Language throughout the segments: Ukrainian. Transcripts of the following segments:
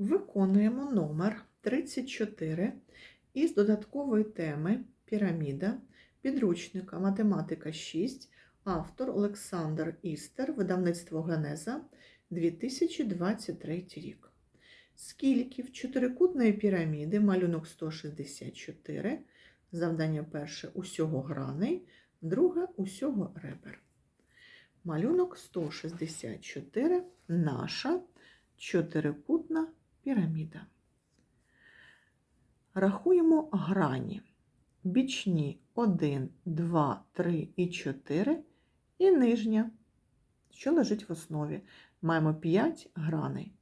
Виконуємо номер 34 із додаткової теми Піраміда підручника Математика 6, автор Олександр Істер, видавництво Генеза 2023 рік. Скільки в чотирикутної піраміди малюнок 164, завдання перше усього граней, друге усього ребер. Малюнок 164 наша чотирикутна піраміда. Рахуємо грані. Бічні 1, 2, 3 і 4 і нижня, що лежить в основі. Маємо 5 граней.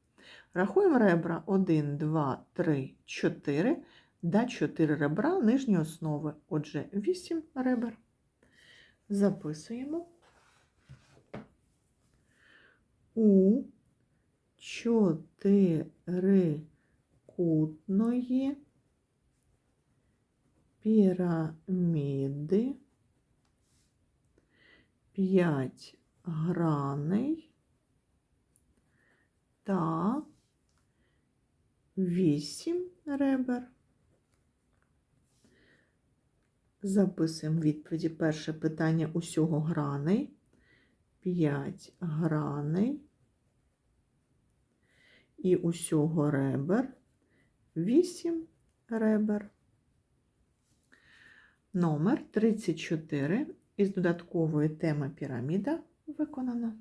Рахуємо ребра 1, 2, 3, 4 да 4 ребра нижньої основи. Отже, 8 ребер. Записуємо у чотирикутної піраміди 5 граней та 8 ребер. Записуємо відповіді. Перше питання усього граней. 5 граней і усього ребер 8 ребер. Номер 34 із додаткової теми піраміда виконано.